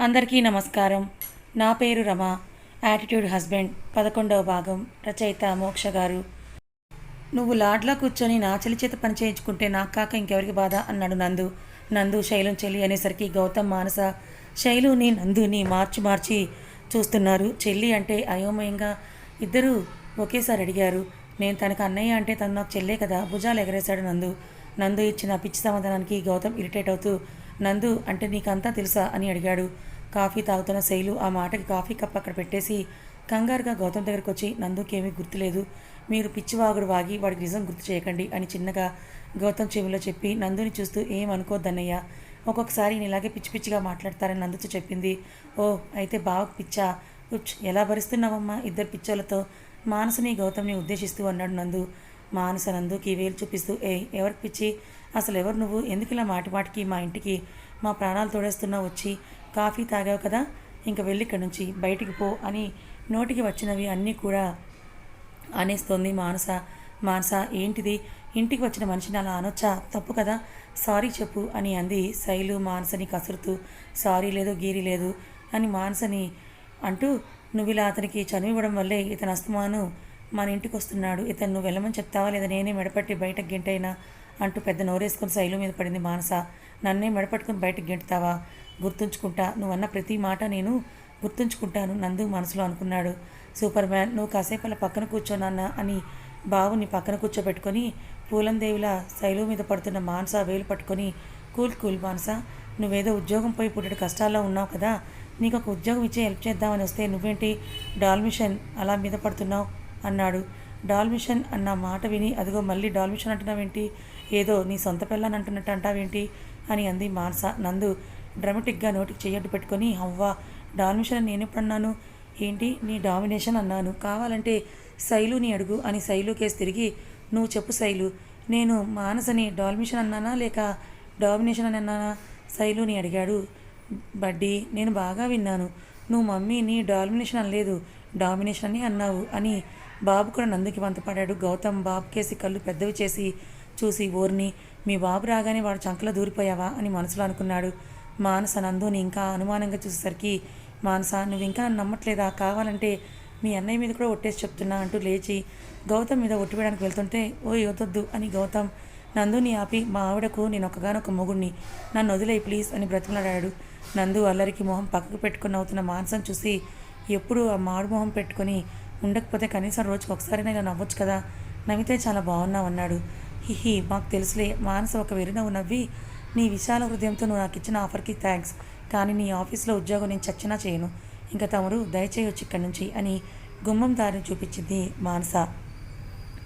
అందరికీ నమస్కారం. నా పేరు రమ. యాటిట్యూడ్ హస్బెండ్ పదకొండవ భాగం. రచయిత మోక్ష గారు. నువ్వు లాడ్లా కూర్చొని నా చెల్లి చేత పని చేయించుకుంటే నాకు కాక ఇంకెవరికి బాధ? అన్నాడు నందు. నందు శైలం చెల్లి అనేసరికి గౌతమ్ మానస శైలుని నందుని మార్చి మార్చి చూస్తున్నారు. చెల్లి అంటే అయోమయంగా ఇద్దరూ ఒకేసారి అడిగారు. నేను తనకు అన్నయ్య అంటే తను నాకు చెల్లే కదా? భుజాలు ఎగరేశాడు నందు. నందు ఇచ్చిన పిచ్చి సమాధానానికి గౌతమ్ ఇరిటేట్ అవుతూ నందు అంటే నీకంతా తెలుసా? అని అడిగాడు. కాఫీ తాగుతున్న శైలు ఆ మాటకి కాఫీ కప్ అక్కడ పెట్టేసి కంగారుగా గౌతమ్ దగ్గరికి వచ్చి నందుకేమీ గుర్తులేదు. మీరు పిచ్చివాగుడు వాగి వాడికి నిజం గుర్తు చేయకండి అని చిన్నగా గౌతమ్ చెవిలో చెప్పి నందుని చూస్తూ ఏం అనుకోద్దన్నయ్య. ఒక్కొక్కసారి నేను ఇలాగే పిచ్చి పిచ్చిగా మాట్లాడతారని నందుతో చెప్పింది. ఓ అయితే బావకు పిచ్చా. ఉచ్ ఎలా భరిస్తున్నావమ్మా ఇద్దరు పిచ్చోలతో మానసని గౌతమ్ని ఉద్దేశిస్తూ అన్నాడు నందు. మానస నందుకి వేలు చూపిస్తూ ఏ ఎవరికి పిచ్చి? అసలు ఎవరు నువ్వు? ఎందుకు ఇలా మాటి మాటికి మా ఇంటికి మా ప్రాణాలు తోడేస్తున్నావు వచ్చి కాఫీ తాగావు కదా ఇంక వెళ్ళి ఇక్కడి నుంచి బయటికి పో అని నోటికి వచ్చినవి అన్నీ కూడా అనేస్తోంది మానస. మానస ఏంటిది? ఇంటికి వచ్చిన మనిషిని అలా అనొచ్చా? తప్పు కదా. సారీ చెప్పు అని అంది శైలు మానసని కసురుతూ. సారీ లేదు గీరి లేదు అని మానసని అంటూ నువ్వు ఇలా అతనికి చనివ్వడం వల్లే ఇతను అస్తమాను. మన ఇంటికి వస్తున్నాడు. ఇతను నువ్వు వెళ్ళమని చెప్తావా లేదా? నేనే మెడపట్టి బయటకు గెంటైనా? అంటూ పెద్ద నోరేసుకుని శైలు మీద పడింది మానస. నన్నే మెడపట్టుకుని బయటకు గెంటుతావా? గుర్తుంచుకుంటా. నువ్వన్న ప్రతి మాట నేను గుర్తుంచుకుంటాను నందు మనసులో అనుకున్నాడు. సూపర్ మ్యాన్ నువ్వు కాసేపు అలా పక్కన కూర్చోనన్నా అని బావుని పక్కన కూర్చోబెట్టుకొని పూలందేవిలా శైలు మీద పడుతున్న మానస వేలు పట్టుకొని కూల్ కూల్ మానస నువ్వేదో ఉద్యోగం పోయి పుట్టడు కష్టాల్లో ఉన్నావు కదా నీకు ఒక ఉద్యోగం ఇచ్చి హెల్ప్ చేద్దామని వస్తే నువ్వేంటి డాల్మిషన్ అలా మీద పడుతున్నావు? అన్నాడు. డాల్మిషన్ అన్న మాట విని అదిగో మళ్ళీ డాల్మిషన్ అంటున్నావేంటి? ఏదో నీ సొంత పిల్లని అంటున్నట్టు అంటావేంటి? అని అంది మానస. నందు డ్రమటిక్గా నోటికి చేయట్టు పెట్టుకొని అవ్వా డామినేషన్ నేను ఎప్పుడన్నాను ఏంటి నీ డామినేషన్ అన్నాను? కావాలంటే శైలుని అడుగు అని శైలుకేసి తిరిగి నువ్వు చెప్పు శైలు నేను మానసని డామినేషన్ అన్నానా లేక డామినేషన్ అని అన్నానా? శైలుని అడిగాడు. బడ్డీ నేను బాగా విన్నాను. నువ్వు మమ్మీని డామినేషన్ అనలేదు డామినేషన్ అని అన్నావు అని బాబు కూడా నందుకి వంతపడాడు గౌతమ్ బాబు కేసి కళ్ళు పెద్దవి చేసి చూసి ఓర్ని మీ బాబు రాగానే వాడు చంకలో దూరిపోయావా అని మనసులో అనుకున్నాడు. మానస నందుని ఇంకా అనుమానంగా చూసేసరికి మానస నువ్వు ఇంకా నమ్మట్లేదా? కావాలంటే మీ అన్నయ్య మీద కూడా ఒట్టేసి చెప్తున్నా అంటూ లేచి గౌతమ్ మీద ఒట్టు వెళ్తుంటే ఓ యోతొద్దు అని గౌతమ్ నందుని ఆపి మా ఆవిడకు నేను ఒకగానొక మొగుడిని నన్ను వదిలే ప్లీజ్ అని బ్రతిమలాడాడు. నందు అల్లరికి మొహం పక్కకు పెట్టుకుని అవుతున్న మానసం చూసి ఎప్పుడు ఆ మాడు మొహం పెట్టుకొని ఉండకపోతే కనీసం రోజుకి ఒకసారైనా నవ్వచ్చు కదా? నవ్వితే చాలా బాగున్నావు అన్నాడు. హిహి మాకు తెలుసులే. మానస ఒక వెరినవ్వు నవ్వి నీ విశాల హృదయంతో నువ్వు నాకు ఇచ్చిన ఆఫర్కి థ్యాంక్స్ కానీ నీ ఆఫీస్లో ఉద్యోగం నేను చచ్చినా చేయను. ఇంకా తమరు దయచేయొచ్చు ఇక్కడి నుంచి అని గుమ్మం దారిని చూపించింది మానస.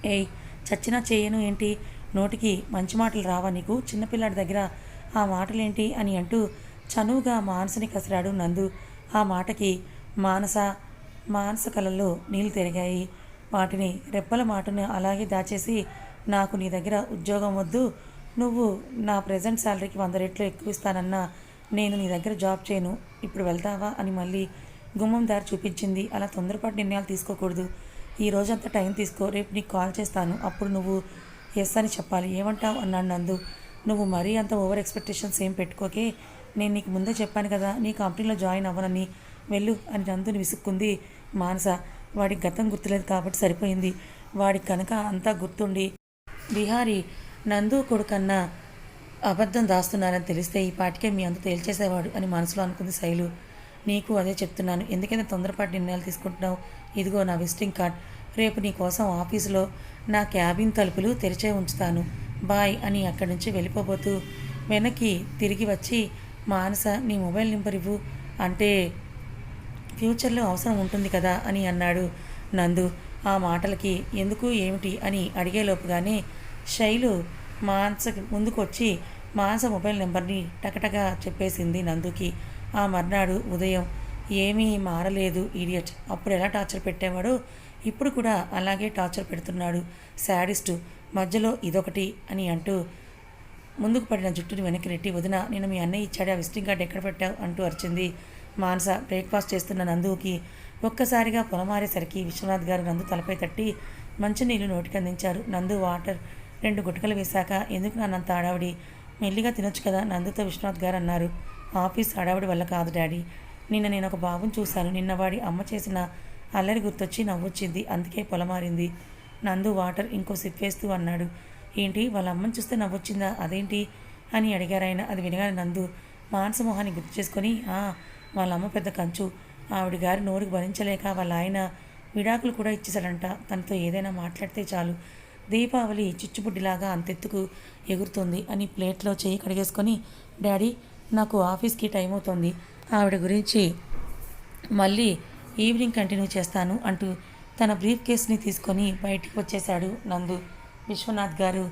ఏయ్ చచ్చినా చేయను ఏంటి? నోటికి మంచి మాటలు రావా నీకు? చిన్నపిల్లాడి దగ్గర ఆ మాటలేంటి అని అంటూ చనువుగా మానసని కసిరాడు నందు. ఆ మాటకి మానస మానస కళల్లో నీళ్ళు తిరిగాయి. వాటిని రెప్పల మాటను అలాగే దాచేసి నాకు నీ దగ్గర ఉద్యోగం వద్దు. నువ్వు నా ప్రజెంట్ శాలరీకి వంద రెట్లు ఎక్కువ ఇస్తానన్నా నేను నీ దగ్గర జాబ్ చేయను. ఇప్పుడు వెళ్తావా? అని మళ్ళీ గుమ్మం దారి చూపించింది. అలా తొందరపాటు నిర్ణయాలు తీసుకోకూడదు. ఈ రోజంతా టైం తీసుకో రేపు నీకు కాల్ చేస్తాను. అప్పుడు నువ్వు ఎస్ అని చెప్పాలి. ఏమంటావు? అన్నాడు నందు. నువ్వు మరీ అంత ఓవర్ ఎక్స్పెక్టేషన్స్ ఏం పెట్టుకోకే. నేను నీకు ముందే చెప్పాను కదా నీ కంపెనీలో జాయిన్ అవ్వనని. వెళ్ళు అని నందుని విసుక్కుంది మానస. వాడికి గతం గుర్తులేదు కాబట్టి సరిపోయింది. వాడికి కనుక అంతా గుర్తుండి బిహారీ నందు కొడుకన్నా అబద్ధం దాస్తున్నారని తెలిస్తే ఈ పాటికే మీ అంత తేల్చేసేవాడు అని మనసులో అనుకుంది శైలు. నీకు అదే చెప్తున్నాను. ఎందుకైనా తొందరపాటు నిర్ణయాలు తీసుకుంటున్నావు? ఇదిగో నా విజిటింగ్ కార్డ్. రేపు నీ కోసం ఆఫీసులో నా క్యాబిన్ తలుపులు తెరిచే ఉంచుతాను. బాయ్ అని అక్కడి నుంచి వెళ్ళిపోబోతూ వెనక్కి తిరిగి వచ్చి మానస నీ మొబైల్ నెంబర్ ఇవ్వు. అంటే ఫ్యూచర్లో అవసరం ఉంటుంది కదా అని అన్నాడు నందు. ఆ మాటలకి ఎందుకు? ఏమిటి? అని అడిగేలోపుగానే శైలు మానస ముందుకొచ్చి మానస మొబైల్ నెంబర్ని టకటగా చెప్పేసింది నందుకి. ఆ మర్నాడు ఉదయం ఏమీ మారలేదు ఈడియట్ అప్పుడు ఎలా టార్చర్ పెట్టేవాడో ఇప్పుడు కూడా అలాగే టార్చర్ పెడుతున్నాడు శాడిస్టు. మధ్యలో ఇదొకటి అని అంటూ ముందుకు పడిన జుట్టుని వెనక్కి నెట్టి వదిన నేను మీ అన్నయ్య ఇచ్చాడు ఆ విజిటింగ్ కార్డు ఎక్కడ పెట్టావు? అంటూ అరిచింది మానస. బ్రేక్ఫాస్ట్ చేస్తున్న నందుకి ఒక్కసారిగా పొలమారేసరికి విశ్వనాథ్ గారు నందు తలపై తట్టి మంచినీళ్ళు నోటికి అందించారు. నందు వాటర్ రెండు గుటకలు వేశాక ఎందుకు నన్నంత ఆడావిడి? మెల్లిగా తినొచ్చు కదా నందుతో విశ్వనాథ్ గారు అన్నారు ఆఫీస్ హడావిడి వల్ల కాదు డాడీ. నిన్న నేను ఒక బాబుని చూశాను. నిన్న వాడి అమ్మ చేసిన అల్లరి గుర్తొచ్చి నవ్వొచ్చింది. అందుకే పొలమారింది. నందు వాటర్ ఇంకో సిప్ వేస్తూ అన్నాడు. ఏంటి వాళ్ళ అమ్మని చూస్తే నవ్వొచ్చిందా? అదేంటి అని అడిగారాయన అది వినగానే నందు మానసమోహాన్ని గుర్తు చేసుకొని "ఆ, వాళ్ళ అమ్మ పెద్ద కంచు. ఆవిడ గారి నోరుకు భరించలేక వాళ్ళ ఆయన విడాకులు కూడా ఇచ్చేశాడంట. తనతో ఏదైనా మాట్లాడితే చాలు. దీపావళి చిచ్చుబుడ్డిలాగా అంతెత్తుకు ఎగురుతుంది అని ప్లేట్లో చేయి కడిగేసుకొని డాడీ నాకు ఆఫీస్కి టైం అవుతుంది. ఆవిడ గురించి మళ్ళీ ఈవినింగ్ కంటిన్యూ చేస్తాను అంటూ తన బ్రీఫ్ కేస్ని తీసుకొని బయటికి వచ్చేశాడు నందు. విశ్వనాథ్ గారు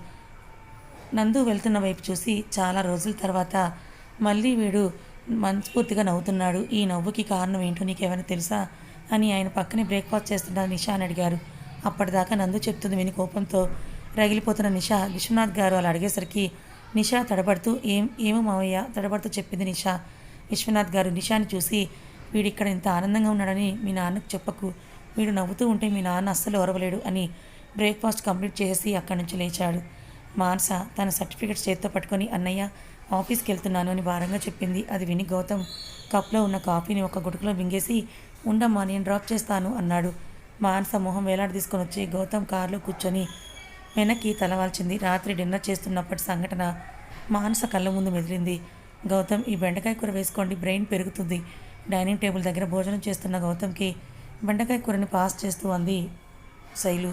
నందు వెళ్తున్న వైపు చూసి చాలా రోజుల తర్వాత మళ్ళీ వీడు మనస్ఫూర్తిగా నవ్వుతున్నాడు. ఈ నవ్వుకి కారణం ఏంటో నీకేమైనా తెలుసా? అని ఆయన పక్కనే బ్రేక్ఫాస్ట్ చేస్తున్న నిషా అని అడిగారు. అప్పటిదాకా నందు చెప్తుంది విని కోపంతో రగిలిపోతున్న నిషా విశ్వనాథ్ గారు అలా అడిగేసరికి నిషా తడబడుతూ ఏం ఏమో మావయ్య తడబడుతూ చెప్పింది నిషా. విశ్వనాథ్ గారు నిషాని చూసి వీడు ఇక్కడ ఇంత ఆనందంగా ఉన్నాడని మీ నాన్నకు చెప్పకు. వీడు నవ్వుతూ ఉంటే మీ నాన్న అస్సలు ఓరవలేడు అని బ్రేక్ఫాస్ట్ కంప్లీట్ చేసి అక్కడి నుంచి లేచాడు. మానస తన సర్టిఫికెట్స్ చేత్తో పట్టుకొని అన్నయ్య ఆఫీస్కి వెళ్తున్నాను అని భారంగా చెప్పింది. అది విని గౌతమ్ కప్లో ఉన్న కాఫీని ఒక గుడుకులో మింగేసి ఉండమ్మా నేను డ్రాప్ చేస్తాను అన్నాడు. మానస మొహం వేలాడి తీసుకొని వచ్చి గౌతమ్ కారులో కూర్చొని వెనక్కి తలవాల్చింది. రాత్రి డిన్నర్ చేస్తున్నప్పటి సంఘటన మానస కళ్ళ ముందు మెదిలింది. గౌతమ్ ఈ బెండకాయ కూర వేసుకోండి బ్రెయిన్ పెరుగుతుంది. డైనింగ్ టేబుల్ దగ్గర భోజనం చేస్తున్న గౌతమ్కి బెండకాయ కూరని పాస్ చేస్తూ అంది శైలు.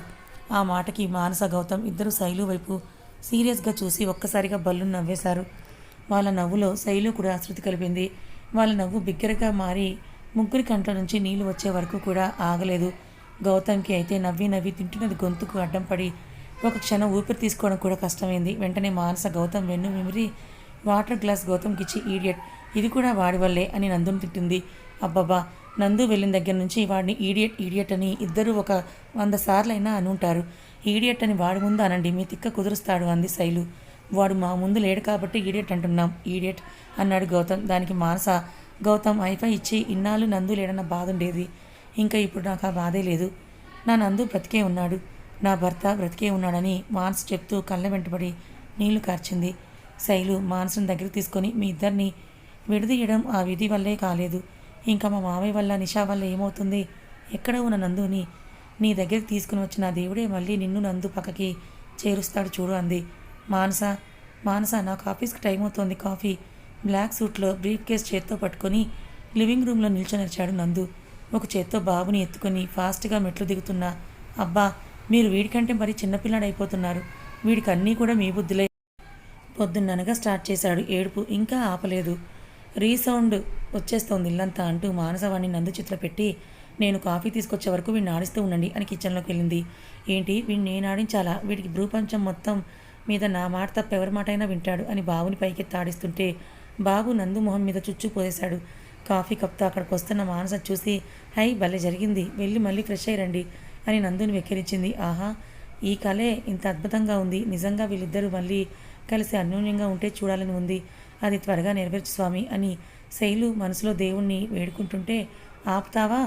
ఆ మాటకి మానస గౌతమ్ ఇద్దరు శైలు వైపు సీరియస్గా చూసి ఒక్కసారిగా బల్లు నవ్వేశారు. వాళ్ళ నవ్వులో శైలు కూడా ఆశృతి కలిపింది. వాళ్ళ నవ్వు బిగ్గరగా మారి ముగ్గురి కంట్ల నుంచి నీళ్ళు వచ్చే వరకు కూడా ఆగలేదు. గౌతమ్కి అయితే నవ్వి నవ్వి తింటున్నది గొంతుకు అడ్డం పడి ఒక క్షణం ఊపిరి తీసుకోవడం కూడా కష్టమైంది. వెంటనే మానస గౌతమ్ వెన్ను విమిరి వాటర్ గ్లాస్ గౌతమ్కి ఇచ్చి ఈడియట్. ఇది కూడా వాడి వల్లే అని నందుని తిట్టింది. అబ్బబ్బా! నందు వెళ్ళిన దగ్గర నుంచి వాడిని ఈడియట్ ఈడియట్ అని ఇద్దరు ఒక వంద సార్లైనా అనుంటారు. ఈడియట్ అని వాడి ముందు అనండి మీ తిక్క కుదురుస్తాడు అంది శైలు. వాడు మా ముందు లేడు కాబట్టి ఈడియట్ అంటున్నాం ఈడియట్ అన్నాడు గౌతమ్. దానికి మానస గౌతమ్ ఐఫై ఇచ్చి ఇన్నాళ్ళు నందు లేడన్న బాధ ఉండేది. ఇంకా ఇప్పుడు నాకు ఆ బాధే లేదు. నా నందు బ్రతికే ఉన్నాడు. నా భర్త బ్రతికే ఉన్నాడని మాన్స్ చెప్తూ కళ్ళ వెంటబడి నీళ్ళు కార్చింది. శైలు మాన్స్ని దగ్గరికి తీసుకొని మీ ఇద్దరిని విడదీయడం ఆ విధి వల్లే కాలేదు. ఇంకా మా మామయ్య వల్ల నిషా వల్ల ఏమవుతుంది? ఎక్కడ ఉన్న నందుని నీ దగ్గరికి తీసుకుని వచ్చిన దేవుడే మళ్ళీ నిన్ను నందు పక్కకి చేరుస్తాడు చూడు అంది. మానస మానస నాకు ఆఫీస్కి టైం అవుతోంది. కాఫీ బ్లాక్ సూట్లో బ్రీఫ్ కేస్ చేత్తో పట్టుకొని లివింగ్ రూమ్లో నిల్చొనిచ్చాడు నందు. ఒక చేత్తో బాబుని ఎత్తుకొని ఫాస్ట్గా మెట్లు దిగుతున్నా అబ్బా మీరు వీడికంటే మరీ చిన్నపిల్లాడైపోతున్నారు వీడికి అన్నీ కూడా మీ బుద్ధులే. పొద్దున్ననగా స్టార్ట్ చేశాడు ఏడుపు ఇంకా ఆపలేదు. రీసౌండ్ వచ్చేస్తోంది ఇల్లంతా అంటూ మానసవాణ్ణి నందు చిత్ర పెట్టి నేను కాఫీ తీసుకొచ్చే వరకు వీడిని ఆడిస్తూ ఉండండి అని కిచెన్లోకి వెళ్ళింది. ఏంటి? వీడిని నేను ఆడించాలా? వీడికి భూపంచం మొత్తం మీద నా మాట తప్ప ఎవరి మాట అయినా వింటాడు అని బాబుని పైకెత్తి ఆడిస్తుంటే బాబు నందు మొహం మీద చుచ్చు పోసేశాడు. కాఫీ కప్తో అక్కడికి వస్తున్న మానస చూసి హై భలే జరిగింది. వెళ్ళి మళ్ళీ ఫ్రెష్ అయ్యండి అని నందుని వెక్కిరించింది. ఆహా ఈ కళే ఇంత అద్భుతంగా ఉంది. నిజంగా వీళ్ళిద్దరూ మళ్ళీ కలిసి అన్యోన్యంగా ఉంటే చూడాలని ఉంది. అది త్వరగా నెరవేర్చు స్వామి అని శైలు మనసులో దేవుణ్ణి వేడుకుంటుంటే ఆపుతావా?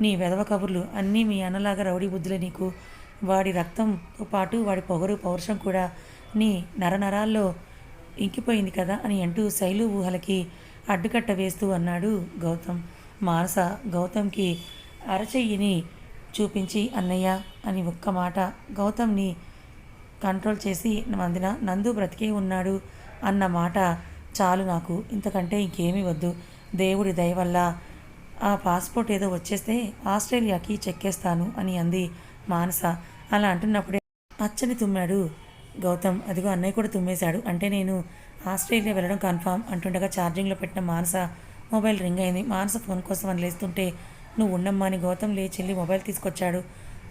నీ వెధవ కబుర్లు అన్నీ మీ అన్నలాగా రౌడీ బుద్ధులే నీకు. వాడి రక్తంతో పాటు వాడి పొగరు పౌరుషం కూడా నీ నరనరాల్లో ఇంకిపోయింది కదా అని అంటూ శైలు ఊహలకి అడ్డుకట్ట వేస్తూ అన్నాడు గౌతమ్. మానస గౌతమ్కి అరచెయ్యిని చూపించి అన్నయ్య అని ఒక్క మాట. గౌతమ్ని కంట్రోల్ చేసి అందిన నందు బ్రతికే ఉన్నాడు అన్న మాట చాలు నాకు. ఇంతకంటే ఇంకేమీ వద్దు. దేవుడి దయ వల్ల ఆ పాస్పోర్ట్ ఏదో వచ్చేస్తే ఆస్ట్రేలియాకి చెక్కేస్తాను అని అంది మానస. అలా అంటున్నప్పుడే అచ్చని తుమ్మాడు. గౌతమ్ అదిగో అన్నయ్య కూడా తుమ్మేశాడు. అంటే నేను ఆస్ట్రేలియా వెళ్ళడం కన్ఫామ్ అంటుండగా ఛార్జింగ్లో పెట్టిన మానస మొబైల్ రింగ్ అయింది. మానస ఫోన్ కోసం అని లేస్తుంటే నువ్వు ఉండమ్మా అని గౌతమ్ లేచి వెళ్ళి మొబైల్ తీసుకొచ్చాడు.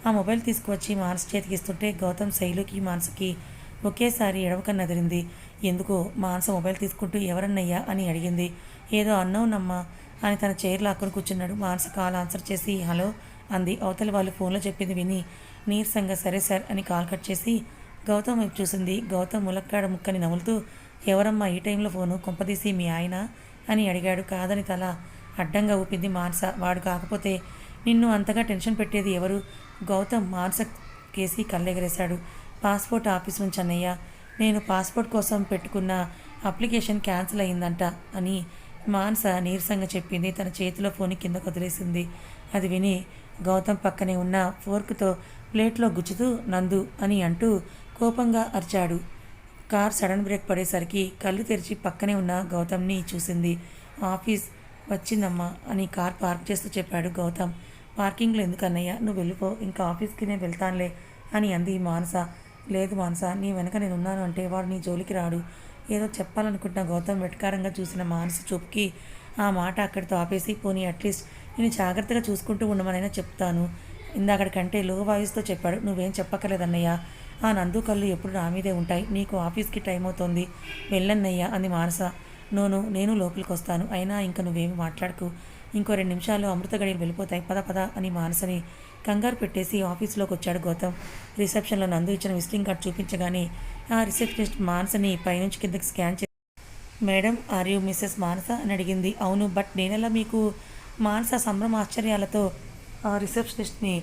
ఆ మొబైల్ తీసుకువచ్చి మానస చేతికి ఇస్తుంటే గౌతమ్ శైలుకి మానసకి ఒకేసారి ఎడవక నదిరింది ఎందుకో మానస మొబైల్ తీసుకుంటూ ఎవరన్నయ్యా? అని అడిగింది. ఏదో అన్నవునమ్మా అని తన చైర్లో అక్కడ కూర్చున్నాడు. మానస కాల్ ఆన్సర్ చేసి హలో అంది. అవతలి వాళ్ళు ఫోన్లో చెప్పింది విని నీరసంగా సరే సార్ అని కాల్ కట్ చేసి గౌతమ్ వైపు చూసింది. గౌతమ్ ములక్కాడ ముక్కని నములుతూ ఎవరమ్మా ఈ టైంలో ఫోను కొంపదీసి మీ ఆయన అని అడిగాడు. కాదని తల అడ్డంగా ఊపింది మార్స వాడు కాకపోతే నిన్ను అంతగా టెన్షన్ పెట్టేది ఎవరు? గౌతమ్ మార్స కేసి కళ్ళెగరేశాడు. పాస్పోర్ట్ ఆఫీస్ నుంచి అన్నయ్య నేను పాస్పోర్ట్ కోసం పెట్టుకున్న అప్లికేషన్ క్యాన్సిల్ అయిందంట అని మాన్స నీరసంగా చెప్పింది. తన చేతిలో ఫోన్ కింద వదిలేసింది అది విని గౌతమ్ పక్కనే ఉన్న ఫోర్క్తో ప్లేట్లో గుచ్చుతూ నందు అని అంటూ కోపంగా అరిచాడు. కార్ సడన్ బ్రేక్ పడేసరికి కళ్ళు తెరిచి పక్కనే ఉన్న గౌతమ్ని చూసింది. ఆఫీస్ వచ్చిందమ్మా అని కార్ పార్క్ చేస్తూ చెప్పాడు గౌతమ్. పార్కింగ్లో ఎందుకన్నయ్యా? నువ్వు వెళ్ళిపో. ఇంకా ఆఫీస్కి నేను వెళ్తానులే అని అంది మానస. లేదు మానస నీ వెనక నేను ఉన్నాను అంటే వాడు నీ జోలికి రాడు. ఏదో చెప్పాలనుకుంటున్న గౌతమ్ వెటకారంగా చూసిన మానస చూపుకి ఆ మాట అక్కడితో ఆపేసి పోనీ అట్లీస్ట్ నేను జాగ్రత్తగా చూసుకుంటూ ఉండమనైనా చెప్తాను. ఇందాకటి కంటే లో వాయిస్తో చెప్పాడు. నువ్వేం చెప్పక్కర్లేదన్నయ్యా. ఆ నందు కళ్ళు ఎప్పుడు నా మీదే ఉంటాయి. నీకు ఆఫీస్కి టైం అవుతోంది. వెళ్ళన్నయ్యా అంది మానస. నోను నేను లోపలికి వస్తాను అయినా ఇంకా నువ్వేమి మాట్లాడకు. ఇంకో రెండు నిమిషాల్లో అమృత గడియలు వెళ్ళిపోతాయి. పద పద అని మానసని కంగారు పెట్టేసి ఆఫీస్లోకి వచ్చాడు గౌతమ్. రిసెప్షన్లో నందు ఇచ్చిన విజిటింగ్ కార్డ్ చూపించగానే ఆ రిసెప్షనిస్ట్ మానసని పైనుంచి కిందకి స్కాన్ చేసి madam are you missus Manasa? అని అడిగింది. అవును బట్ నేనెలా మీకు మానస సంభ్రమ ఆశ్చర్యాలతో ఆ రిసెప్షనిస్ట్ని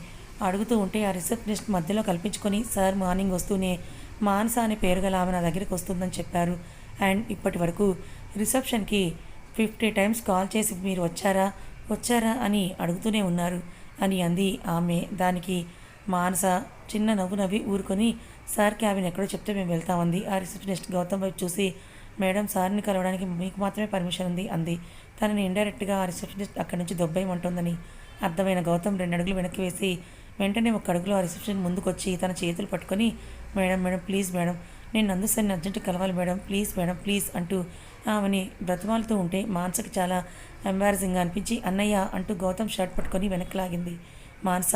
అడుగుతూ ఉంటే ఆ రిసెప్షనిస్ట్ మధ్యలో కల్పించుకొని సార్ మార్నింగ్ వస్తూనే మానస అనే పేరు గల ఆమె నా దగ్గరికి వస్తుందని చెప్పారు. అండ్ ఇప్పటి వరకు రిసెప్షన్కి ఫిఫ్టీ టైమ్స్ కాల్ చేసి మీరు వచ్చారా? వచ్చారా? అని అడుగుతూనే ఉన్నారు. అని అంది ఆమె. దానికి మానస చిన్న నవ్వు నవ్వి ఊరుకొని సార్ క్యాబిన్ ఎక్కడో చెప్తే మేము వెళ్తామంది ఆ రిసెప్షనిస్ట్ గౌతమ్ వైపు చూసి మేడం సార్ని కలవడానికి మీకు మాత్రమే పర్మిషన్ ఉంది అంది. తనని ఇండైరెక్ట్గా ఆ రిసెప్షనిస్ట్ అక్కడి నుంచి దొబ్బేయమంటుందని అర్థమైన గౌతమ్ రెండు అడుగులు వెనక్కి వేసి వెంటనే ఒక అడుగులో ఆ రిసెప్షన్ ముందుకొచ్చి తన చేతులు పట్టుకొని మేడం మేడం ప్లీజ్ మేడం నేను నందు అర్జెంటు అర్జెంట్ కలవాలి మేడం ప్లీజ్ మేడం ప్లీజ్ అంటూ ఆమెని బ్రతమాలతో ఉంటే మానసకి చాలా ఎంబారసింగ్గా అనిపించి అన్నయ్య అంటూ గౌతమ్ షర్ట్ పట్టుకొని వెనక్కి లాగింది మానస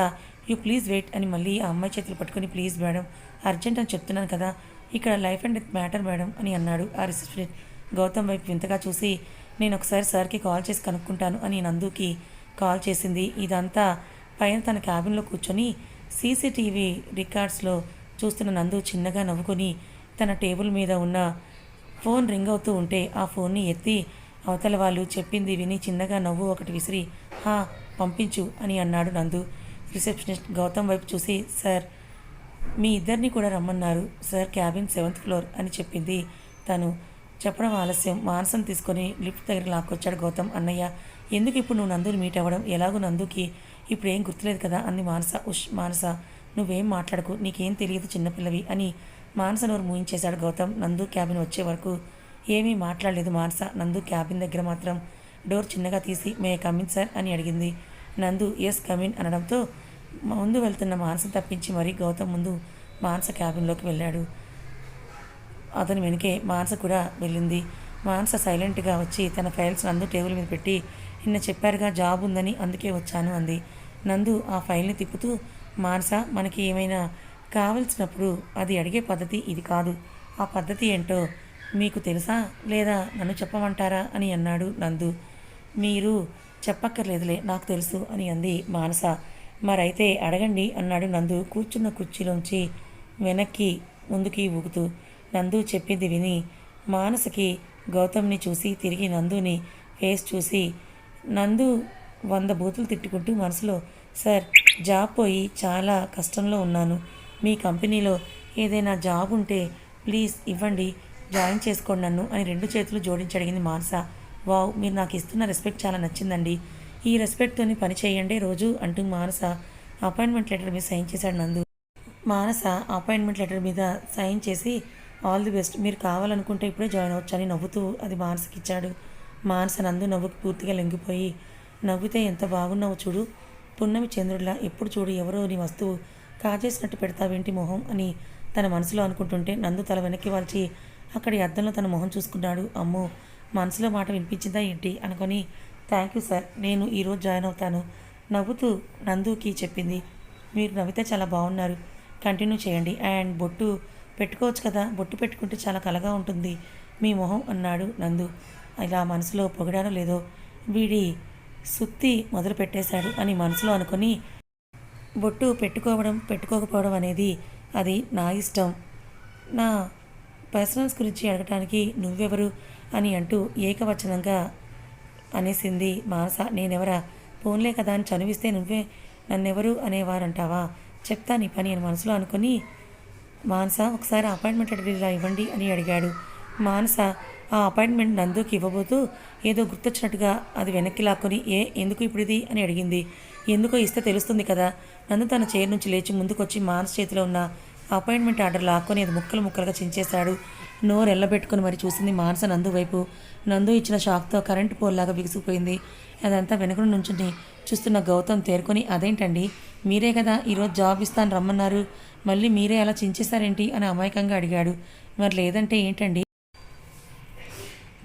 యూ ప్లీజ్ వెయిట్ అని మళ్ళీ ఆ అమ్మాయి చేతులు పట్టుకొని ప్లీజ్ మేడం అర్జెంట్ అని చెప్తున్నాను కదా ఇక్కడ life and death matter madam అని అన్నాడు ఆ రిసెప్షనిస్ట్ గౌతమ్ వైపు వింతగా చూసి నేను ఒకసారి సార్కి కాల్ చేసి కనుక్కుంటాను అని నందుకి కాల్ చేసింది. ఇదంతా పైన తన క్యాబిన్లో కూర్చొని సీసీటీవీ రికార్డ్స్లో చూస్తున్న నందు చిన్నగా నవ్వుకొని తన టేబుల్ మీద ఉన్న ఫోన్ రింగ్ అవుతూ ఉంటే ఆ ఫోన్ని ఎత్తి అవతల వాళ్ళు చెప్పింది విని చిన్నగా నవ్వు ఒకటి విసిరి హా పంపించు అని అన్నాడు నందు. రిసెప్షనిస్ట్ గౌతమ్ వైపు చూసి సార్ మీ ఇద్దరిని కూడా రమ్మన్నారు. సార్ క్యాబిన్ సెవెంత్ ఫ్లోర్ అని చెప్పింది తను. చెప్పడం ఆలస్యం. మానసం తీసుకొని లిఫ్ట్ దగ్గర లాక్కొచ్చాడు గౌతమ్. అన్నయ్య ఎందుకు ఇప్పుడు నువ్వు నందుని మీట్ అవ్వడం? ఎలాగో నందుకి ఇప్పుడు ఏం గుర్తులేదు కదా అంది మానస ఉష్ మానస. నువ్వేం మాట్లాడకు నీకేం తెలియదు చిన్నపిల్లవి అని మానస నోరు మూయించేశాడు గౌతమ్. నందు క్యాబిన్ వచ్చే వరకు ఏమీ మాట్లాడలేదు మానస. నందు క్యాబిన్ దగ్గర మాత్రం డోర్ చిన్నగా తీసి మే కమిన్ సార్ అని అడిగింది. నందు ఎస్ కమిన్ అనడంతో ముందు వెళ్తున్న మానస తప్పించి మరీ గౌతమ్ ముందు మానస క్యాబిన్లోకి వెళ్ళాడు. అతని వెనుకే మానస కూడా వెళ్ళింది. మానస సైలెంట్గా వచ్చి తన ఫైల్స్ నందు టేబుల్ మీద పెట్టి నిన్న చెప్పారుగా జాబ్ ఉందని అందుకే వచ్చాను అంది. నందు ఆ ఫైల్ని తిప్పుతూ మానస మనకి ఏమైనా కావలసినప్పుడు అది అడిగే పద్ధతి ఇది కాదు. ఆ పద్ధతి ఏంటో మీకు తెలుసా లేదా నన్ను చెప్పమంటారా? అని అన్నాడు నందు. మీరు చెప్పక్కర్లేదులే నాకు తెలుసు అని అంది మానస. మరైతే అడగండి అన్నాడు నందు కూర్చున్న కుర్చీలోంచి వెనక్కి ముందుకి ఊగుతూ. నందు చెప్పింది విని మానసకి గౌతమ్ని చూసి తిరిగి నందుని ఫేస్ చూసి నందు వంద బూతులు తిట్టుకుంటూ మనసులో సార్ జాబ్ పోయి చాలా కష్టంలో ఉన్నాను. మీ కంపెనీలో ఏదైనా జాబ్ ఉంటే ప్లీజ్ ఇవ్వండి జాయిన్ చేసుకోండి నన్ను అని రెండు చేతులు జోడించి అడిగింది మానస. వావ్ మీరు నాకు ఇస్తున్న రెస్పెక్ట్ చాలా నచ్చిందండి. ఈ రెస్పెక్ట్తోని పని చేయండి రోజు అంటూ మానస అపాయింట్మెంట్ లెటర్ మీద సైన్ చేశాడు నందు. మానస అపాయింట్మెంట్ లెటర్ మీద సైన్ చేసి ఆల్ ది బెస్ట్ మీరు కావాలనుకుంటే ఇప్పుడే జాయిన్ అవ్వచ్చు అని నవ్వుతూ అది మానసకి ఇచ్చాడు. మానస నందు నవ్వుకి పూర్తిగా లొంగిపోయి నవ్వితే ఎంత బాగున్నావు చూడు. పున్నమి చంద్రుడిలా ఎప్పుడు చూడు ఎవరో నీ వస్తువు. కాజేసినట్టు పెడతావేంటి మొహం అని తన మనసులో అనుకుంటుంటే నందు తల వెనక్కి వాల్చి అక్కడి అద్దంలో తన మొహం చూసుకున్నాడు. అమ్మో మనసులో మాట వినిపించిందా ఏంటి? అనుకొని థ్యాంక్ యూ సార్ నేను ఈరోజు జాయిన్ అవుతాను. నవ్వుతూ నందుకి చెప్పింది. మీరు నవ్వితే చాలా బాగున్నారు. కంటిన్యూ చేయండి. అండ్ బొట్టు పెట్టుకోవచ్చు కదా. బొట్టు పెట్టుకుంటే చాలా కలగా ఉంటుంది. మీ మొహం అన్నాడు నందు. ఇలా మనసులో పొగిడానో లేదో వీడి సుత్తి మొదలు పెట్టేశాడు అని మనసులో అనుకొని బొట్టు పెట్టుకోవడం పెట్టుకోకపోవడం అనేది అది నా ఇష్టం. నా పర్సనల్స్ గురించి అడగటానికి నువ్వెవరు అని అంటూ ఏకవచనంగా అనేసింది మానస. నేనెవరా? ఫోన్లే కదా అని చనువిస్తే నువ్వే నన్నెవరు అనేవారంటావా? చెప్తా నీ పని అని మనసులో అనుకుని మానస ఒకసారి అపాయింట్మెంట్ అడిగిలా ఇవ్వండి అని అడిగాడు. మానస ఆ అపాయింట్మెంట్ నందుకి ఇవ్వబోతూ ఏదో గుర్తొచ్చినట్టుగా అది వెనక్కి లాక్కొని ఏ ఎందుకు ఇప్పుడు ఇది? అని అడిగింది. ఎందుకో ఇస్తే తెలుస్తుంది కదా. నందు తన చైర్ నుంచి లేచి ముందుకొచ్చి మానస్ చేతిలో ఉన్న అపాయింట్మెంట్ ఆర్డర్ లాక్కొని అది ముక్కలు ముక్కలుగా చించేశాడు. నోరు ఎల్లబెట్టుకుని మరి చూసింది మానస నందు వైపు. నందు ఇచ్చిన షాక్తో కరెంటు పోల్లాగా బిగిసిపోయింది అదంతా వెనుక నుంచుని చూస్తున్న గౌతమ్ తేరుకొని అదేంటండి? మీరే కదా ఈరోజు జాబ్ ఇస్తాను రమ్మన్నారు. మళ్ళీ మీరే అలా చించేశారేంటి? అని అమాయకంగా అడిగాడు. మరి లేదంటే ఏంటండి?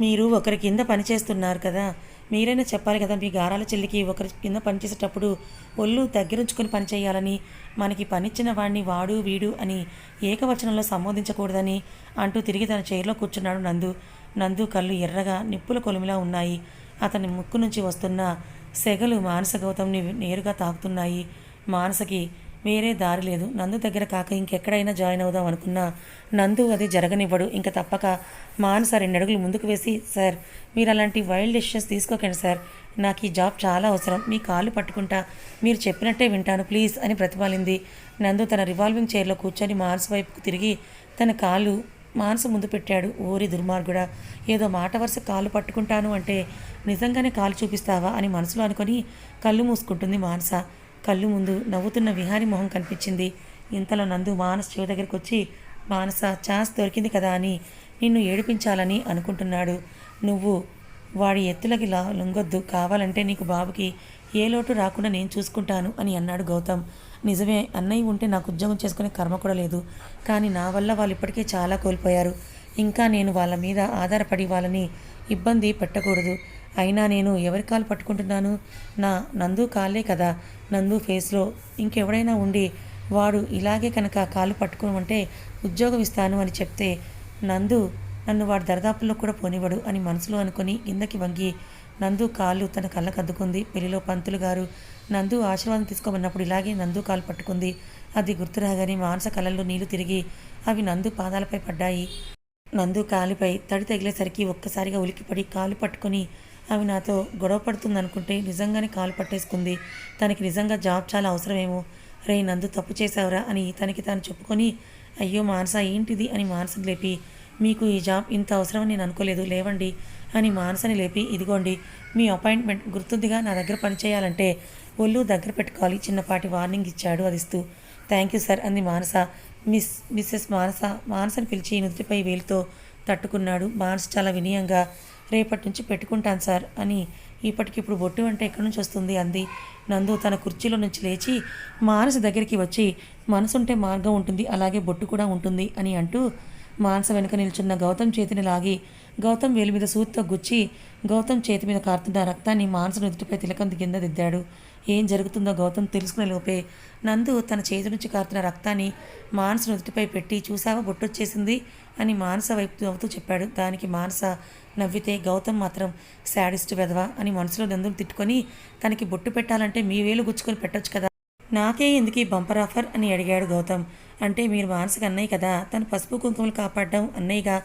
మీరు ఒకరి కింద పనిచేస్తున్నారు కదా మీరైనా చెప్పాలి కదా మీ గారాల చెల్లికి ఒకరి కింద పనిచేసేటప్పుడు ఒళ్ళు దగ్గరుంచుకొని పనిచేయాలని మనకి పనిచ్చిన వాడిని వాడు వీడు అని ఏకవచనంలో సంబోధించకూడదని అంటూ తిరిగి తన చైర్లో కూర్చున్నాడు నందు. నందు కళ్ళు ఎర్రగా నిప్పుల కొలిమిలా ఉన్నాయి. అతని ముక్కు నుంచి వస్తున్న సెగలు మానస గౌతమ్ని నేరుగా తాకుతున్నాయి. మానసకి వేరే దారి లేదు. నందు దగ్గర కాక ఇంకెక్కడైనా జాయిన్ అవుదాం అనుకున్నా నందు అది జరగనివ్వడు. ఇంకా తప్పక మానస రెండు అడుగులు ముందుకు వేసి సార్ మీరు అలాంటి వైల్డ్ డెసిషన్స్ తీసుకోకండి సార్. నాకు ఈ జాబ్ చాలా అవసరం. మీ కాళ్ళు పట్టుకుంటా. మీరు చెప్పినట్టే వింటాను. ప్లీజ్ అని ప్రతిపాలింది. నందు తన రివాల్వింగ్ చైర్లో కూర్చొని మాన్స్ వైపుకు తిరిగి తన కాళ్ళు మానస ముందు పెట్టాడు. ఓరి దుర్మార్గుడా ఏదో మాట వరుస కాళ్ళు పట్టుకుంటాను అంటే నిజంగానే కాలు చూపిస్తావా? అని మనసులో అనుకొని కళ్ళు మూసుకుంటుంది మానస. కళ్ళు ముందు నవ్వుతున్న విహారి మొహం కనిపించింది. ఇంతలో నందు మానస్ చెవి దగ్గరికి వచ్చి మానస ఛాన్స్ దొరికింది కదా అని నిన్ను ఏడిపించాలని అనుకుంటున్నాడు. నువ్వు వాడి ఎత్తులకి లా లొంగొద్దు. కావాలంటే నీకు బాబుకి ఏ లోటు రాకుండా నేను చూసుకుంటాను అని అన్నాడు గౌతమ్. నిజమే అన్నయ్య ఉంటే నాకు ఉద్యోగం చేసుకునే కర్మ కూడా లేదు. కానీ నా వల్ల వాళ్ళు ఇప్పటికే చాలా కోల్పోయారు. ఇంకా నేను వాళ్ళ మీద ఆధారపడి వాళ్ళని ఇబ్బంది పెట్టకూడదు. అయినా నేను ఎవరి కాలు పట్టుకుంటున్నాను? నా నందు కాలే కదా. నందు ఫేస్లో ఇంకెవడైనా ఉండి వాడు ఇలాగే కనుక కాలు పట్టుకోమంటే ఉద్యోగం ఇస్తాను అని చెప్తే నందు నన్ను వాడు దరిదాపుల్లో కూడా పోనివ్వడు అని మనసులో అనుకుని కిందకి వంగి నందు కాళ్ళు తన కళ్ళకు అద్దుకుంది. పెళ్ళిలో పంతులు గారు నందు ఆశీర్వాదం తీసుకోమన్నప్పుడు ఇలాగే నందు కాలు పట్టుకుంది. అది గుర్తు రాగానే మానస కళ్ళల్లో నీళ్ళు తిరిగి అవి నందు పాదాలపై పడ్డాయి. నందు కాలిపై తడి తగిలేసరికి ఒక్కసారిగా ఉలికిపడి కాలు పట్టుకొని అవి నాతో గొడవ పడుతుందనుకుంటే నిజంగానే కాలు పట్టేసుకుంది. తనకి నిజంగా జాబ్ చాలా అవసరమేమో. రే నందు తప్పు చేశావురా అని తనకి తాను చెప్పుకొని అయ్యో మానస ఏంటిది అని మానసని లేపి మీకు ఈ జాబ్ ఇంత అవసరమని నేను అనుకోలేదు లేవండి అని మానసని లేపి ఇదిగోండి మీ అపాయింట్మెంట్ గుర్తుందిగా నా దగ్గర పనిచేయాలంటే ఒళ్ళు దగ్గర పెట్టుకోవాలి చిన్నపాటి వార్నింగ్ ఇచ్చాడు అది ఇస్తూ థ్యాంక్ యూ సార్ అంది మానస. మిస్ మిస్సెస్ మానస మానసని పిలిచి నుదుటిపై వేలుతో తట్టుకున్నాడు. మానస చాలా వినయంగా రేపటి నుంచి పెట్టుకుంటాను సార్ అని ఇప్పటికిప్పుడు బొట్టు అంటే ఎక్కడి నుంచి వస్తుంది అంది. నందు తన కుర్చీలో నుంచి లేచి మానస దగ్గరికి వచ్చి మనసుంటే మార్గం ఉంటుంది అలాగే బొట్టు కూడా ఉంటుంది అని అంటూ మానస వెనుక నిల్చున్న గౌతమ్ చేతిని లాగి గౌతమ్ వేలు మీద సూత్తో గుచ్చి గౌతమ్ చేతి మీద కారుతున్న రక్తాన్ని మానస నుదుటిపై తిలకం కింద దిద్దాడు. ఏం జరుగుతుందో గౌతమ్ తెలుసుకునే లోపే నందు తన చేతి నుంచి కారుతున్న రక్తాన్ని మానస నుదుటిపై పెట్టి చూసావా బొట్టొచ్చేసింది? అని మానస వైపు నవ్వుతూ చెప్పాడు. దానికి మానస నవ్వితే గౌతమ్ మాత్రం శాడిస్ట్ వెధవా అని మనసులో నందులు తిట్టుకొని తనకి బొట్టు పెట్టాలంటే మీ వేలు గుచ్చుకొని పెట్టొచ్చు కదా. నాకే ఎందుకు ఈ బంపర్ ఆఫర్ అని అడిగాడు గౌతమ్. అంటే మీరు మానసిక అన్నయ్య కదా తన పసుపు కుంకుమలు కాపాడడం అన్నయ్యగా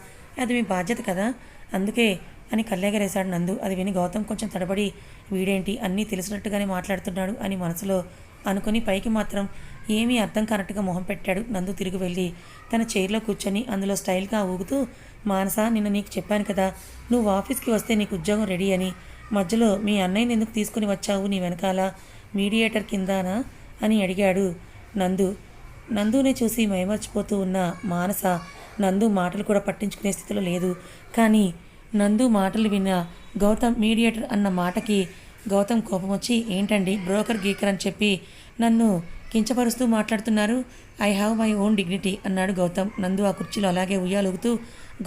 అది మీ బాధ్యత కదా. అందుకే అని కల్లేగరేశాడు నందు. అది విని గౌతమ్ కొంచెం తడబడి వీడేంటి అన్నీ తెలిసినట్టుగానే మాట్లాడుతున్నాడు అని మనసులో అనుకుని పైకి మాత్రం ఏమీ అర్థం కానట్టుగా మొహం పెట్టాడు నందు తిరిగి వెళ్ళి. తన చైర్లో కూర్చొని అందులో స్టైల్గా ఊగుతూ మానస నిన్న నీకు చెప్పాను కదా నువ్వు ఆఫీస్కి వస్తే నీకు ఉద్యోగం రెడీ అని. మధ్యలో మీ అన్నయ్యని ఎందుకు తీసుకుని వచ్చావు నీ వెనకాల? మీడియేటర్ కిందానా? అని అడిగాడు నందు. నందునే చూసి మైమర్చిపోతూ ఉన్న మానస నందు మాటలు కూడా పట్టించుకునే స్థితిలో లేదు. కానీ నందు మాటలు విన్న గౌతమ్ మీడియేటర్ అన్న మాటకి గౌతమ్ కోపం వచ్చి ఏంటండి? బ్రోకర్ గీకర్ అని చెప్పి నన్ను కించపరుస్తూ మాట్లాడుతున్నారు. I have my own dignity అన్నాడు గౌతమ్. నందు ఆ కుర్చీలో అలాగే ఉయ్యాలుగుతూ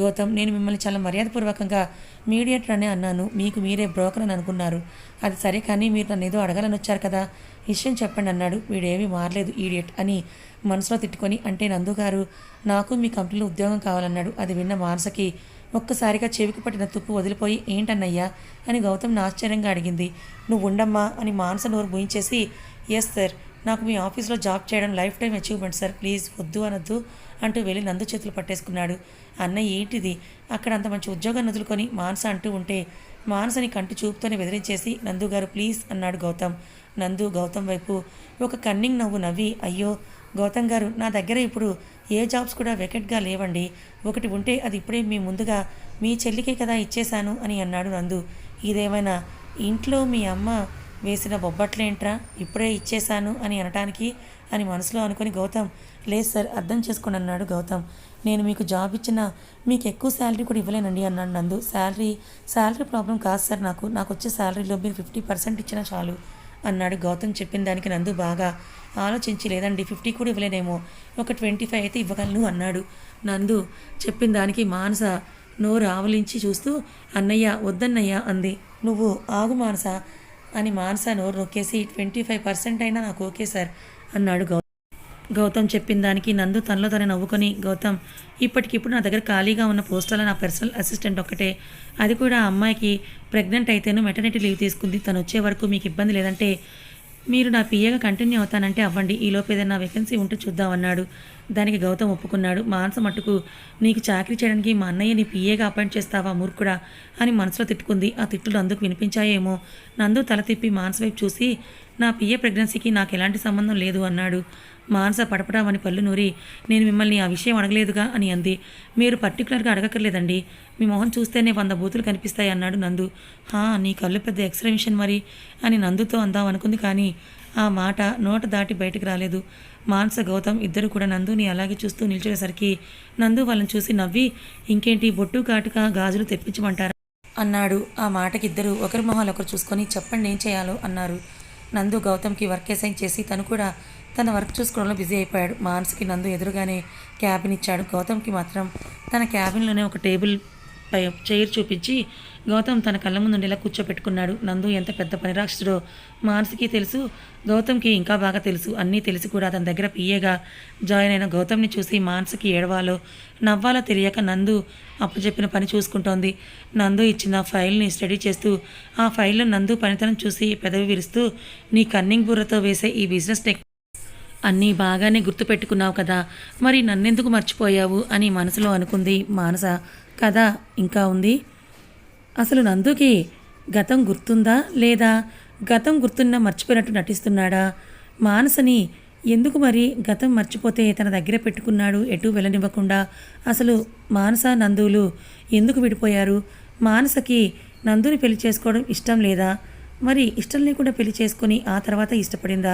గౌతమ్ నేను మిమ్మల్ని చాలా మర్యాదపూర్వకంగా మీడియేటర్ అనే అన్నాను. మీకు మీరే బ్రోకర్ అని అనుకున్నారు. అది సరే కానీ మీరు నన్ను ఏదో అడగాలని వచ్చారు కదా. విషయం చెప్పండి అన్నాడు. వీడేమీ మారలేదు ఈడియట్ అని మనసులో తిట్టుకొని అంటే నందు గారు నాకు మీ కంపెనీలో ఉద్యోగం కావాలన్నాడు. అది విన్న మానసకి ఒక్కసారిగా చెవికి పట్టిన తుప్పు వదిలిపోయి ఏంటన్నయ్యా? అని గౌతమ్ ఆశ్చర్యంగా అడిగింది. నువ్వు ఉండమ్మా అని మానస నోరు భూయించేసి ఎస్ సార్ నాకు మీ ఆఫీస్లో జాబ్ చేయడం lifetime achievement sir please వద్దు అనొద్దు అంటూ వెళ్ళి నందు చేతులు పట్టేసుకున్నాడు. అన్నయ్య ఏంటిది? అక్కడ అంత మంచి ఉద్యోగాన్ని వదులుకొని మానస అంటూ ఉంటే మానసని కంటి చూపుతోనే బెదిరించేసి నందు గారు ప్లీజ్ అన్నాడు గౌతమ్. నందు గౌతమ్ వైపు ఒక కన్నింగ్ నవ్వు నవ్వి అయ్యో గౌతమ్ గారు నా దగ్గర ఇప్పుడు ఏ జాబ్స్ కూడా వెకెట్గా లేవండి. ఒకటి ఉంటే అది ఇప్పుడే మీ ముందుగా మీ చెల్లికే కదా ఇచ్చేశాను అని అన్నాడు నందు. ఇదేమైనా ఇంట్లో మీ అమ్మ వేసిన బొబ్బట్లేంట్రా? ఇప్పుడే ఇచ్చేశాను అని అనటానికి అని మనసులో అనుకుని గౌతమ్ లేదు సార్ అర్థం చేసుకుని అన్నాడు గౌతమ్. నేను మీకు జాబ్ ఇచ్చిన మీకు ఎక్కువ శాలరీ కూడా ఇవ్వలేనండి అన్నాడు నందు. శాలరీ శాలరీ ప్రాబ్లం కాదు సార్ నాకు. నాకు వచ్చే శాలరీలో మీరు ఫిఫ్టీ పర్సెంట్ ఇచ్చినా చాలు అన్నాడు గౌతమ్ చెప్పిన దానికి నందు బాగా ఆలోచించి లేదండి ఫిఫ్టీ కూడా ఇవ్వలేనేమో ఒక ట్వంటీ ఫైవ్ అయితే ఇవ్వగలను అన్నాడు. నందు చెప్పిన దానికి మానస నోరు ఆవలించి చూస్తూ అన్నయ్య వద్దన్నయ్య అంది. నువ్వు ఆగు మానస అని మానస నోరు నొక్కేసి ట్వంటీ ఫైవ్ పర్సెంట్ అయినా నాకు ఓకే సార్ అన్నాడు గౌతమ్ గౌతమ్ చెప్పిన దానికి నందు తనలో తన నవ్వుకొని గౌతమ్ ఇప్పటికిప్పుడు నా దగ్గర ఖాళీగా ఉన్న పోస్టర్లో నా పర్సనల్ అసిస్టెంట్ ఒక్కటే. అది కూడా ఆ అమ్మాయికి ప్రెగ్నెంట్ అయితేను మెటర్నిటీ లీవ్ తీసుకుంది. తను వచ్చే వరకు మీకు ఇబ్బంది లేదంటే మీరు నా పిఏగా కంటిన్యూ అవుతానంటే అవ్వండి. ఈలోపు ఏదైనా వేకెన్సీ ఉంటే చూద్దామన్నాడు దానికి గౌతమ్ ఒప్పుకున్నాడు. మానస మట్టుకు నీకు చాకరీ చేయడానికి మా అన్నయ్య నీ పిఏగా అపాయింట్ చేస్తావా మూర్ఖుడా అని మనసులో తిట్టుకుంది. ఆ తిట్టులు అందుకు వినిపించాయేమో. నందు తల తిప్పి మానస వైపు చూసి నా పిఏ ప్రెగ్నెన్సీకి నాకు ఎలాంటి సంబంధం లేదు అన్నాడు. మానస పడపడామని పళ్ళు నూరి నేను మిమ్మల్ని ఆ విషయం అడగలేదుగా అని అంది. మీరు పర్టికులర్గా అడగక్కర్లేదండి. మీ మొహం చూస్తేనే వంద బూతులు కనిపిస్తాయి అన్నాడు నందు. హా నీ కళ్ళు పెద్ద ఎక్స్రే మిషన్ మరి అని నందుతో అందాం అనుకుంది కానీ ఆ మాట నోట దాటి బయటకు రాలేదు. మానస గౌతమ్ ఇద్దరు కూడా నందుని అలాగే చూస్తూ నిల్చునేసరికి నందు వాళ్ళని చూసి నవ్వి ఇంకేంటి బొట్టు కాటుక గాజులు తెప్పించమంటారా అన్నాడు. ఆ మాటకి ఇద్దరు ఒకరి మొహాలు ఒకరు చూసుకొని చెప్పండి ఏం చేయాలో అన్నారు. నందు గౌతమ్కి వర్క్ అసైన్ చేసి తను కూడా తన వర్క్ చూసుకోవడంలో బిజీ అయిపోయాడు. మానసికి నందు ఎదురుగానే క్యాబిన్ ఇచ్చాడు. గౌతమ్కి మాత్రం తన క్యాబిన్లోనే ఒక టేబుల్ పై చైర్ చూపించి గౌతమ్ తన కళ్ళ ముందు ఇలా కూర్చోపెట్టుకున్నాడు. నందు ఎంత పెద్ద పనిరాక్షసుడో మానసికి తెలుసు గౌతమ్కి ఇంకా బాగా తెలుసు. అన్నీ తెలిసి కూడా అతని దగ్గర పిఏగా జాయిన్ అయిన గౌతమ్ని చూసి మానసికి ఏడవాలో నవ్వాలో తెలియక నందు అప్పచెప్పిన పని చూసుకుంటోంది. నందు ఇచ్చిన ఫైల్ని స్టడీ చేస్తూ ఆ ఫైల్లో నందు పనితనం చూసి పెదవి విరుస్తూ నీ కన్నింగ్ బుర్రతో వేసే ఈ బిజినెస్ టెక్ అన్నీ బాగానే గుర్తుపెట్టుకున్నావు కదా. మరి నన్నెందుకు మర్చిపోయావు అని మనసులో అనుకుంది మానస. కదా ఇంకా ఉంది? అసలు నందుకి గతం గుర్తుందా లేదా? గతం గుర్తున్నా మర్చిపోయినట్టు నటిస్తున్నాడా? మానసని ఎందుకు మరి గతం మర్చిపోతే తన దగ్గర పెట్టుకున్నాడు ఎటు వెళ్ళనివ్వకుండా? అసలు మానస నందులు ఎందుకు విడిపోయారు? మానసకి నందుని పెళ్ళి చేసుకోవడం ఇష్టం లేదా? మరి ఇష్టం లేకుండా పెళ్ళి చేసుకొని ఆ తర్వాత ఇష్టపడిందా?